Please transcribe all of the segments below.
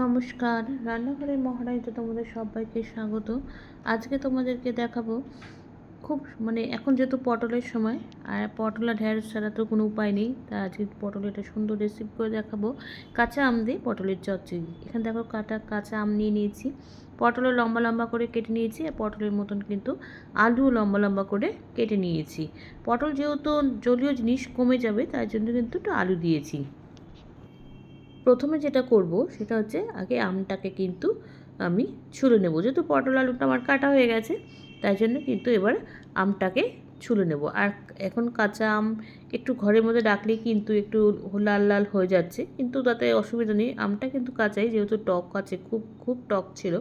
নমস্কার, রান্নাঘরের মহারানীতে তোমাদের সবাইকে স্বাগত। আজকে তোমাদেরকে দেখাবো খুব মানে এখন যেহেতু পটলের সময়, আর পটল আর ঢ্যাঁড়স ছাড়া তো কোনো উপায় নেই, তা আজকে পটল এটা সুন্দর রেসিপি করে দেখাবো। কাঁচা আম দিয়ে পটলের চচ্চড়ি। এখানে দেখো কাটা কাঁচা আম নিয়ে নিয়েছি। পটলও লম্বা লম্বা করে কেটে নিয়েছি, আর পটলের মতন কিন্তু আলুও লম্বা লম্বা করে কেটে নিয়েছি। পটল যেহেতু জলীয় জিনিস কমে যাবে তাই জন্য কিন্তু একটু আলু দিয়েছি। প্রথমে যেটা করব সেটা হচ্ছে আগে আমটাকে কিন্তু আমি ছুলে নেব। যেহেতু পটল আলুটা আমার কাটা হয়ে গেছে, তাই জন্য কিন্তু এবার আমটাকে ছুলে নেব। আর এখন কাঁচা আম একটু ঘরের মধ্যে রাখলেই কিন্তু একটু লাল লাল হয়ে যাচ্ছে, কিন্তু তাতে অসুবিধা নেই। আমটা কিন্তু কাঁচাই, যেহেতু টক আছে, খুব খুব টক ছিল।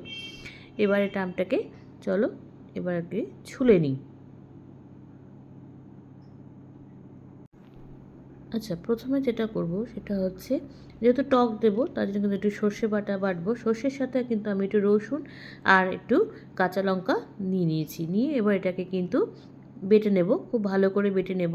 এবার এটা আমটাকে, চলো, এবার আগে ছুলে নিই। আচ্ছা প্রথমে যেটা করব সেটা হচ্ছে, যেহেতু টক দেবো, তার জন্য কিন্তু একটু সর্ষে বাটা বাটবো। সর্ষের সাথে কিন্তু আমি একটু রসুন আর একটু কাঁচা লঙ্কা নিয়ে নিয়েছি। নিয়ে এবার এটাকে কিন্তু বেটে নেব, খুব ভালো করে বেটে নেব।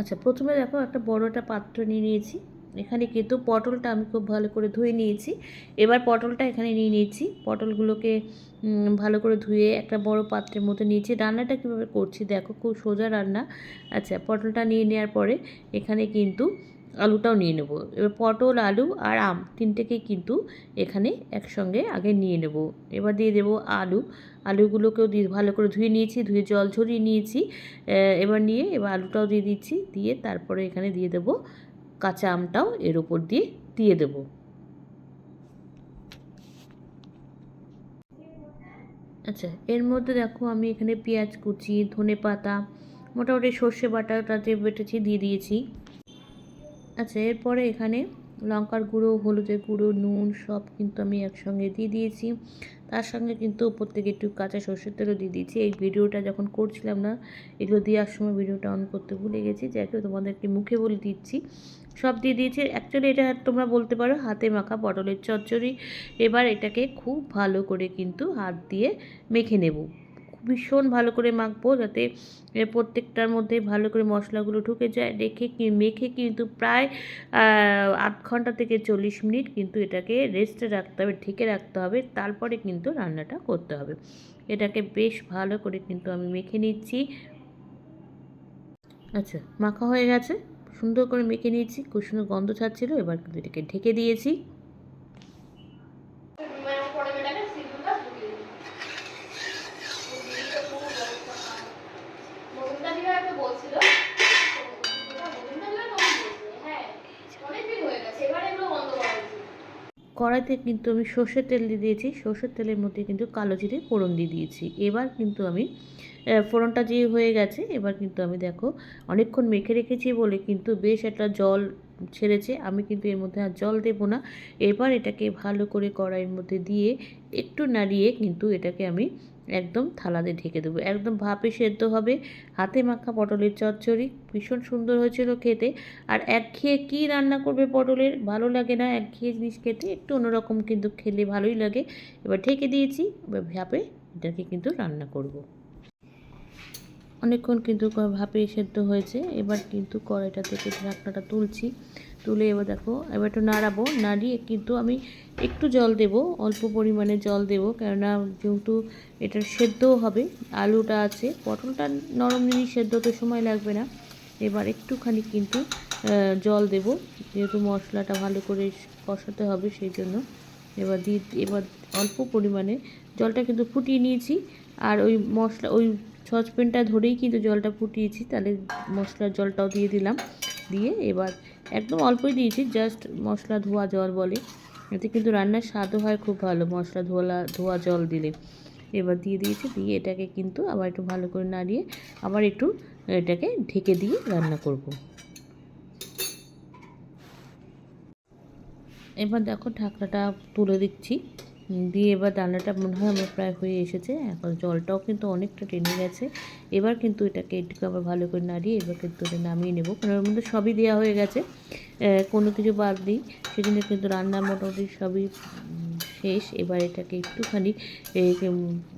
আচ্ছা প্রথমে দেখো একটা বড় একটা পাত্র নিয়ে নিয়েছি। এখানে কিন্তু পটলটা আমি খুব ভালো করে ধুয়ে নিয়েছি। এবার পটলটা এখানে নিয়ে নিয়েছি। পটলগুলোকে ভালো করে ধুয়ে একটা বড় পাত্রের মধ্যে নিয়েছি। রান্নাটা কীভাবে করছি দেখো, খুব সোজা রান্না। আচ্ছা পটলটা নিয়ে নেওয়ার পরে এখানে কিন্তু আলুটাও নিয়ে নেব। এবার পটল, আলু আর আম তিনটেকেই কিন্তু এখানে একসঙ্গে আগে নিয়ে নেব। এবার দিয়ে দেবো আলু। আলুগুলোকেও দিয়ে ভালো করে ধুয়ে নিয়েছি, ধুয়ে জল ঝরিয়ে নিয়েছি। এবার নিয়ে এবার আলুটাও দিয়ে দিচ্ছি। দিয়ে তারপরে এখানে দিয়ে দেবো কাঁচা আমটাও এর ওপর দিয়ে দিয়ে দেব। আচ্ছা এর মধ্যে দেখো আমি এখানে পেঁয়াজ কুচি, ধনে পাতা, মোটামুটি সর্ষে বাটাটা যে বেটেছি দিয়ে দিয়েছি। আচ্ছা এরপরে এখানে লঙ্কার গুঁড়ো, হলুদের গুঁড়ো, নুন সব কিন্তু আমি একসঙ্গে দিয়ে দিয়েছি। তার সঙ্গে কিন্তু উপর থেকে একটু কাঁচা সর্ষের তেলও দিয়ে দিয়েছি। এই ভিডিওটা যখন করছিলাম না, এগুলো দেওয়ার সময় ভিডিওটা অন করতে ভুলে গেছি। যাকে তোমাদেরকে মুখে বলে দিচ্ছি। সব দিয়ে দিয়েছি। অ্যাকচুয়ালি এটা তোমরা বলতে পারো হাতে মাখা পটলের চচ্চড়ি। এবার এটাকে খুব ভালো করে কিন্তু হাত দিয়ে মেখে নেব। ভীষণ ভালো করে মাখবো যাতে প্রত্যেকটার মধ্যে ভালো করে মশলাগুলো ঢুকে যায়। রেখে কি, মেখে কিন্তু প্রায় আধ ঘণ্টা থেকে চল্লিশ মিনিট কিন্তু এটাকে রেস্টে রাখতে হবে, ঢেকে রাখতে হবে। তারপরে কিন্তু রান্নাটা করতে হবে। এটাকে বেশ ভালো করে কিন্তু আমি মেখে নিচ্ছি। আচ্ছা মাখা হয়ে গেছে। সুন্দর করে মেখে নিয়েছি। সুন্দর গন্ধ ছাড়ছিল, এবার কিন্তু এটাকে ঢেকে দিয়েছি। কড়াইতে কিন্তু আমি সর্ষের তেল দিয়ে দিয়েছি। সর্ষের তেলের মধ্যে কিন্তু কালো জিরে ফোড়ন দিয়ে দিয়েছি। এবার কিন্তু আমি ফোড়নটা যে হয়ে গেছে, এবার কিন্তু আমি দেখো, অনেকক্ষণ মেখে রেখেছি বলে কিন্তু বেশ একটা জল ছেড়েছে, আমি কিন্তু এর মধ্যে আর জল দেবো না। এবার এটাকে ভালো করে কড়াইয়ের মধ্যে দিয়ে একটু নাড়িয়ে কিন্তু এটাকে আমি একদম থালাতে ঢেকে দেবো। একদম ভাপে সেদ্ধ হবে, হাতে মাখা পটলের চচ্চড়ি, ভীষণ সুন্দর হয়েছিল খেতে। আর একঘেয়ে কী রান্না করবে পটলের, ভালো লাগে না একঘেয়ে জিনিস খেতে, একটু অন্যরকম কিন্তু খেলে ভালোই লাগে। এবার ঢেকে দিয়েছি, এবার ভাপে এটাকে কিন্তু রান্না করব। অনেকক্ষণ কিন্তু ভাপে সেদ্ধ হয়েছে। এবার কিন্তু কড়াইটা থেকে ঢাকনাটা তুলছি। তুলে এবার দেখো, এবার একটু নাড়াবো। নাড়িয়ে কিন্তু আমি একটু জল দেব, অল্প পরিমাণে জল দেব। কেননা যেহেতু এটা সেদ্ধও হবে, আলুটা আছে, পটলটা নরম জিনিস সেদ্ধ তো সময় লাগবে না। এবার একটুখানি কিন্তু জল দেব। যেহেতু মশলাটা ভালো করে কষাতে হবে সেই জন্য। এবার দিয়ে এবার অল্প পরিমাণে জলটা কিন্তু ফুটিয়ে নিয়েছি। আর ওই মশলা, ওই সসপ্যানটা ধরেই কিন্তু জলটা ফুটিয়েছি, তাহলে মশলার জলটাও দিয়ে দিলাম। দিয়ে এবার একদম অল্পই দিয়েছি জাস্ট মশলা ধোয়া জল বলে। এতে কিন্তু রান্নার স্বাদও হয় খুব ভালো, মশলা ধোয়া ধোয়া জল দিলে। এবার দিয়ে দিয়েছি, দিয়ে এটাকে কিন্তু আবার একটু ভালো করে নাড়িয়ে আবার একটু এটাকে ঢেকে দিয়ে রান্না করব। এবার দেখো ঢাকনাটা তুলে দিচ্ছি। দিয়ে এবার রান্নাটা মনে হয় আমার প্রায় হয়ে এসেছে। এখন জলটাও কিন্তু অনেকটা টেনে গেছে। এবার কিন্তু এটাকে একটু আবার ভালো করে নাড়িয়ে এবার কিন্তু এটা নামিয়ে নেব। কারণ ওর মধ্যে সবই দেওয়া হয়ে গেছে। কোনো কিছু বাদ দিই সেজন্য কিন্তু রান্না মোটামুটি সবই শেষ। এবার এটাকে একটুখানি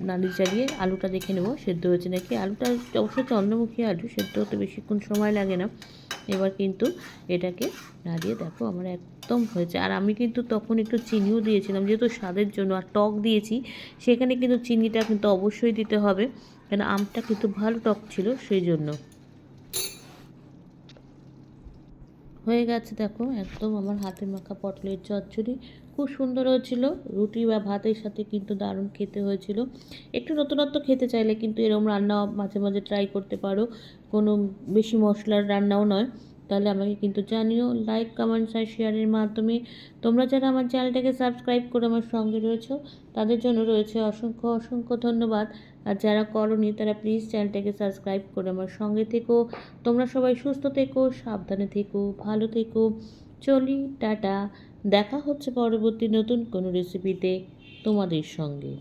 নাড়ি চালিয়ে আলুটা দেখে নেব। সেদ্ধ হয়েছে নাকি? আলুটা অবশ্যই চন্দ্রমুখী আলু, সেদ্ধ হতে বেশিক্ষণ সময় লাগে না। এবার কিন্তু এটাকে নাড়িয়ে দেখো আমার একদম হয়েছে। আর আমি কিন্তু তখন একটু চিনিও দিয়েছিলাম, যেহেতু স্বাদের জন্য আর টক দিয়েছি, সেখানে কিন্তু চিনিটা কিন্তু অবশ্যই দিতে হবে। কেন আমটা কিন্তু ভালো টক ছিল, সেই জন্য। হয়ে গেছে দেখো, একদম আমার হাতে মাখা পটলের চচ্চড়ি। খুব সুন্দর হয়েছিল। রুটি বা ভাতের সাথে কিন্তু দারুণ খেতে হয়েছিল। একটু নতুনত্ব খেতে চাইলে কিন্তু এরকম রান্না মাঝে মাঝে ট্রাই করতে পারো। কোনো বেশি মশলার রান্নাও নয়। তাহলে আমাকে কিন্তু জানিও লাইক কমেন্টস আর শেয়ারের মাধ্যমে। তোমরা যারা আমার চ্যানেলটাকে সাবস্ক্রাইব করে আমার সঙ্গে রয়েছো, তাদের জন্য রয়েছে অসংখ্য অসংখ্য ধন্যবাদ। আর যারা করনি, তারা প্লিজ চ্যানেলটাকে সাবস্ক্রাইব করে আমার সঙ্গে থেকো। তোমরা সবাই সুস্থ থেকো, সাবধানে থেকো, ভালো থেকো। চলি, টাটা। দেখা হচ্ছে পরবর্তী নতুন কোনো রেসিপিতে তোমাদের সঙ্গে।